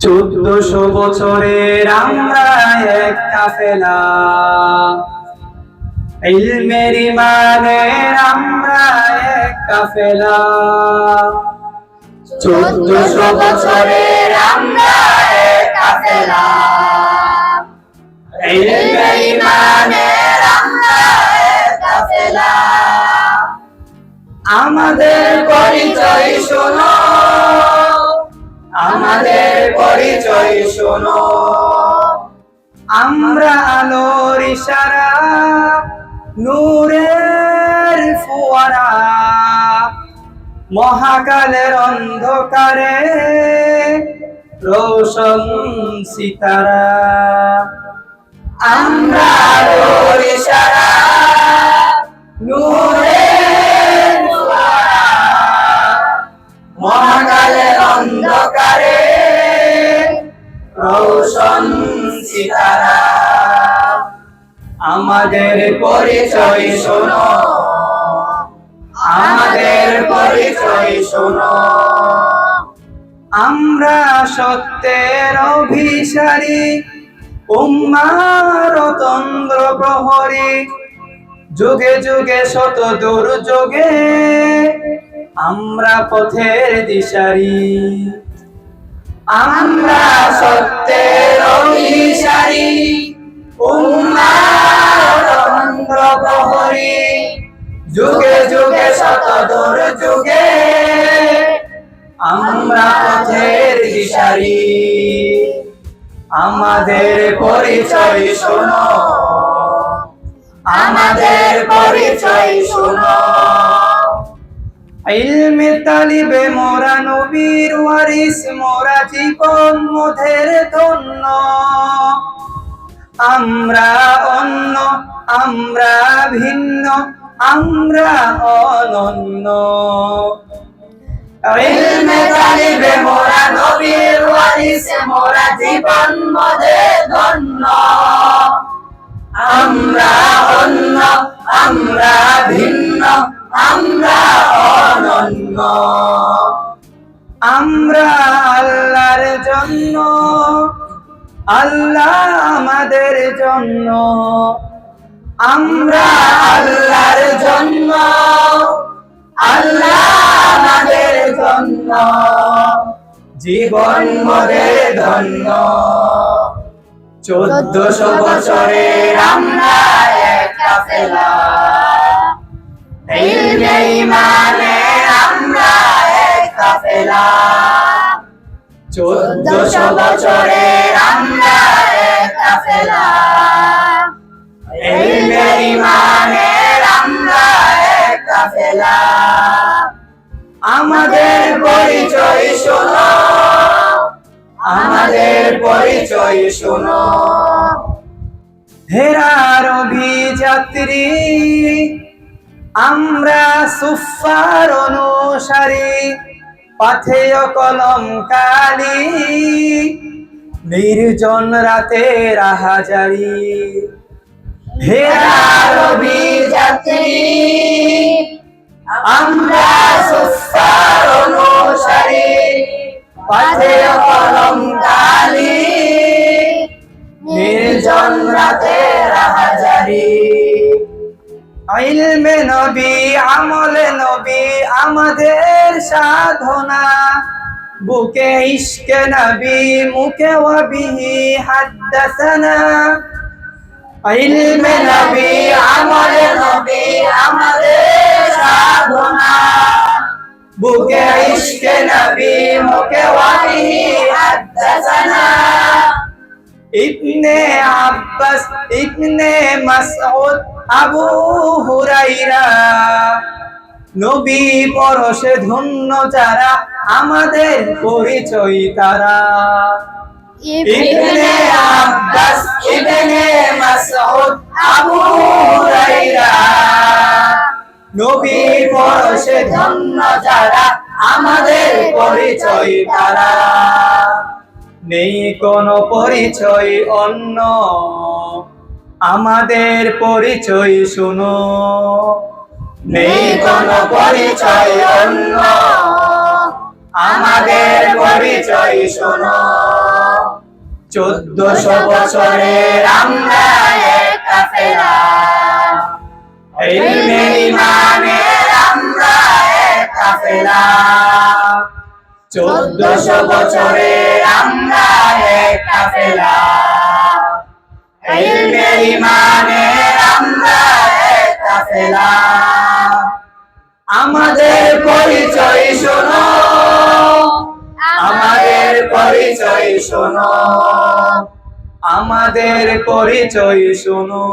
চোদ্দশো বছরের আমরা এক কাফেলা। ইলমের ইমানের আমরা এক কাফেলা। চোদ্দশো বছরের আমরা এক কাফেলা। ইলমের ইমানের আমরা এক কাফেলা। আমাদের পরিচয় শোনো। আমাদের পরিচয় শোনো। আমরা আলোর ইশারা, নূরের ফুয়ারা। মহাকালের অন্ধকারে রোশন সিতারা। আমরা আলোর ইশারা সিতারা আমাদের পরিচয় শোনো। আমাদের পরিচয় শোনো। আমরা সত্যের অভিসারী, উম্মার তন্দ্র প্রহরী। যুগে যুগে শত দুর্যোগে আমরা পথের দিশারি। আমরা সত্যের অভিসারী প্রহরী। যুগে যুগে শত দুর্যোগে আমরা পথের দিশারি। আমাদের পরিচয় শোনো। আমাদের পরিচয় শোনো। ইলমে তালিবে মোরা নবীর ওয়ারিস, মোরা জীবন মধের ধন্য। আমরা অন্য, আমরা ভিন্ন, আমরা অনন্য। ইলমে তালিবে মোরা নবীর ওয়ারিস, মোরা জীবন মধের ধন্য। আমরা অন্য, আমরা ভিন্ন আমরা অনন্য। আমরা আল্লাহর জন্য, আল্লাহ আমাদের জন্য। আমরা আল্লাহর জন্য, আল্লাহ আমাদের জন্য। জীবন মদের ধন্য। চোদ্দশো বছরের আমরা এক কাফেলা আমরা আমরা কাফেলা কাফেলা আমাদের পরিচয় শোনো। আমাদের পরিচয় শোনো। হেরার অভিযাত্রী আমরা সুফার অনুসারী পাথেয় কলম কালি নির্জন রাতে রাহাজারি হেরা রবি যাত্রী আমরা ইলমে নবী, আমলে নবী, আমাদের সাধনা। বুকে ইশকে নবী, মুখে ওয়াবিহি হাদ্দাসানা। ইলমে নবী, আমলে নবী, আমাদের সাধনা। বুকে ইশকে নবী, মুখে ওয়াবিহি হাদ্দাসানা। ইবনে আব্বাস, ইবনে মাসউদ আবু হুরাইরা নবী পরশে ধন্য যারা আমাদের পরিচয় তারা। ইবনে আব্বাস ইবনে মাসউদ আবু হুরাইরা। নবী পরশে ধন্য যারা আমাদের পরিচয় তারা। নেই কোনো পরিচয় অন্য। আমাদের পরিচয় শুনো। নেই কোনো পরিচয় অন্য। আমাদের পরিচয় শোনো। চোদ্দশো বছরের আমরা কাফেলা ইমানের আমরা কাফেলা চোদ্দশো বছরের আমরা আমাদের পরিচয় শোনো। আমাদের পরিচয় শোনো। আমাদের পরিচয় শোনো।